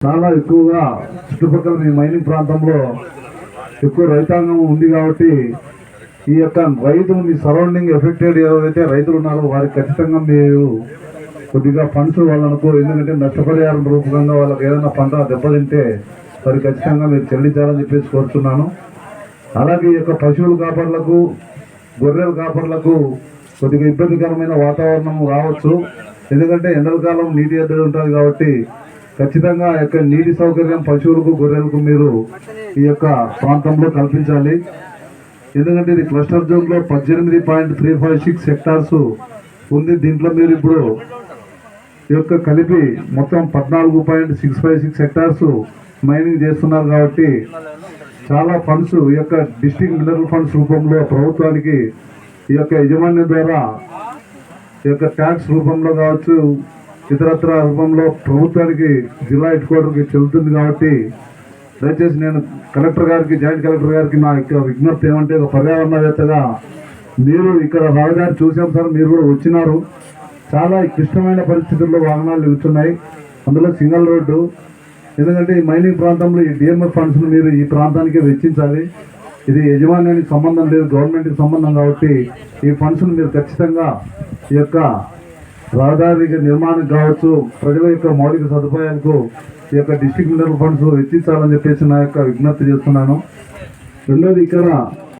చాలా ఎక్కువగా చుట్టుపక్కల మీ మైనింగ్ ప్రాంతంలో ఎక్కువ రైతాంగం ఉంది కాబట్టి ఈ యొక్క రైతులు మీ సరౌండింగ్ ఎఫెక్టెడ్ ఎవరైతే రైతులు ఉన్నారో వారికి ఖచ్చితంగా మీరు కొద్దిగా ఫండ్స్ వాళ్ళనుకో ఎందుకంటే నష్టపరిహారం రూపకంగా వాళ్ళకి ఏదైనా పంట దెబ్బతింటే వారికి ఖచ్చితంగా మీరు చెల్లించాలని చెప్పేసి కోరుతున్నాను అలాగే ఈ యొక్క పశువుల కాపర్లకు గొర్రెల కాపర్లకు కొద్దిగా ఇబ్బందికరమైన వాతావరణం రావచ్చు. ఎందుకంటే ఎండల కాలం నీటి ఎద్దడి ఉంటుంది కాబట్టి ఖచ్చితంగా యొక్క నీటి సౌకర్యం పశువులకు గొర్రెలకు మీరు ఈ యొక్క ప్రాంతంలో కల్పించాలి. ఎందుకంటే ఇది క్లస్టర్ జోన్లో పద్దెనిమిది point three five six hectares ఉంది. దీంట్లో మీరు ఇప్పుడు ఈ యొక్క కలిపి మొత్తం పద్నాలుగు point six five six hectares mining చేస్తున్నారు కాబట్టి చాలా ఫండ్స్ ఈ యొక్క డిస్టిక్ మినరల్ ఫండ్స్ రూపంలో ప్రభుత్వానికి ఈ యొక్క యజమాని ద్వారా ఈ యొక్క ట్యాక్స్ రూపంలో కావచ్చు ఇతరత్ర రూపంలో ప్రభుత్వానికి జిల్లా హెడ్ క్వార్టర్కి చెల్లుతుంది కాబట్టి దయచేసి నేను కలెక్టర్ గారికి జాయింట్ కలెక్టర్ గారికి నా యొక్క విజ్ఞప్తి ఏమంటే ఒక పర్యావరణవేత్తగా మీరు ఇక్కడ రాజధాని చూసాం సార్ మీరు కూడా వచ్చినారు. చాలా క్లిష్టమైన పరిస్థితుల్లో వాహనాలు నిలుచున్నాయి అందులో సింగల్ రోడ్డు ఎందుకంటే ఈ మైనింగ్ ప్రాంతంలో ఈ డిఎంఎఫ్ ఫండ్స్ను మీరు ఈ ప్రాంతానికి వెచ్చించాలి. ఇది యజమాన్యానికి సంబంధం లేదు గవర్నమెంట్కి సంబంధం కాబట్టి ఈ ఫండ్స్ను మీరు ఖచ్చితంగా ఈ యొక్క రహదారి నిర్మాణం కావచ్చు ప్రజల యొక్క మౌలిక సదుపాయాలకు ఈ యొక్క డిస్టిక్ మినరల్ ఫండ్స్ వెచ్చించాలని చెప్పేసి నా యొక్క విజ్ఞప్తి చేస్తున్నాను. రెండోది ఇక్కడ